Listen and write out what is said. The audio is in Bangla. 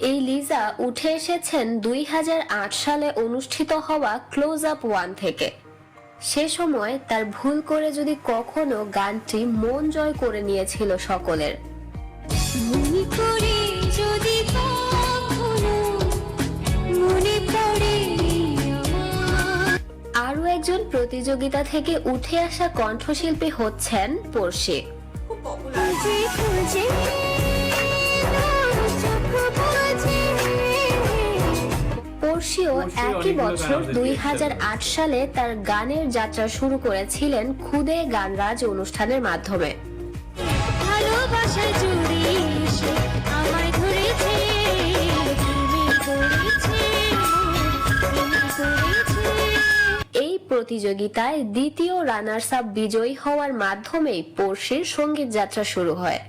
এই লিজা উঠে এসেছেন দুই হাজার আট সালে অনুষ্ঠিত হওয়া ক্লোজ আপ ওয়ান থেকে। সে সময় তার ভুল করে যদি কখনো গানটি মন জয় করে নিয়েছিল সকলের। মনে করে একজন প্রতিযোগিতা থেকে উঠে আসা কণ্ঠশিল্পী হচ্ছেন পড়শি। পড়শিও একই বছর দুই। সালে তার গানের যাত্রা শুরু করেছিলেন খুদে গানরাজ অনুষ্ঠানের মাধ্যমে। প্রতিযোগিতায় দ্বিতীয় রানার্স আপ বিজয়ী হওয়ার মাধ্যমেই পোর্শের সংগীত যাত্রা শুরু হয়।